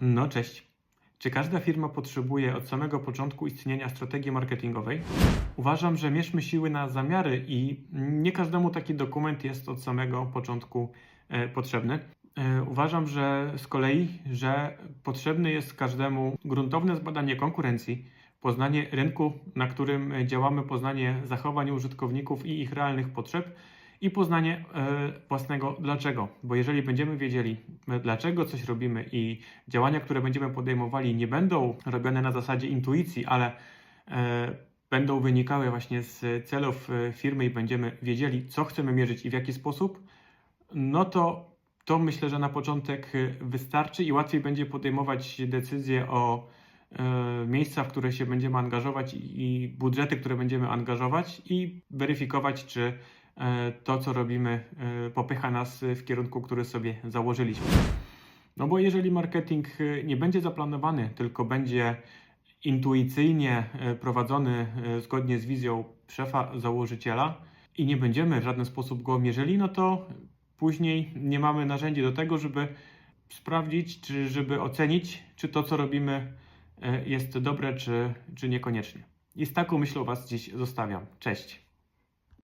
No cześć. Czy każda firma potrzebuje od samego początku istnienia strategii marketingowej? Uważam, że mierzmy siły na zamiary i nie każdemu taki dokument jest od samego początku e, potrzebny. E, uważam, że z kolei, że potrzebne jest każdemu gruntowne zbadanie konkurencji, poznanie rynku, na którym działamy, poznanie zachowań użytkowników i ich realnych potrzeb i poznanie e, własnego dlaczego. Bo jeżeli będziemy wiedzieli, e, dlaczego coś robimy i działania, które będziemy podejmowali, nie będą robione na zasadzie intuicji, ale e, będą wynikały właśnie z celów firmy i będziemy wiedzieli, co chcemy mierzyć i w jaki sposób, no to, to myślę, że na początek wystarczy i łatwiej będzie podejmować decyzje o miejsca, w które się będziemy angażować i budżety, które będziemy angażować i weryfikować, czy to, co robimy, e, popycha nas w kierunku, który sobie założyliśmy. No bo jeżeli marketing e, nie będzie zaplanowany, tylko będzie intuicyjnie e, prowadzony e, zgodnie z wizją szefa założyciela i nie będziemy w żaden sposób go mierzyli, no to później nie mamy narzędzi do tego, żeby sprawdzić, czy żeby ocenić, czy to, co robimy, e, jest dobre, czy, czy niekoniecznie. I z taką myślą Was dziś zostawiam. Cześć.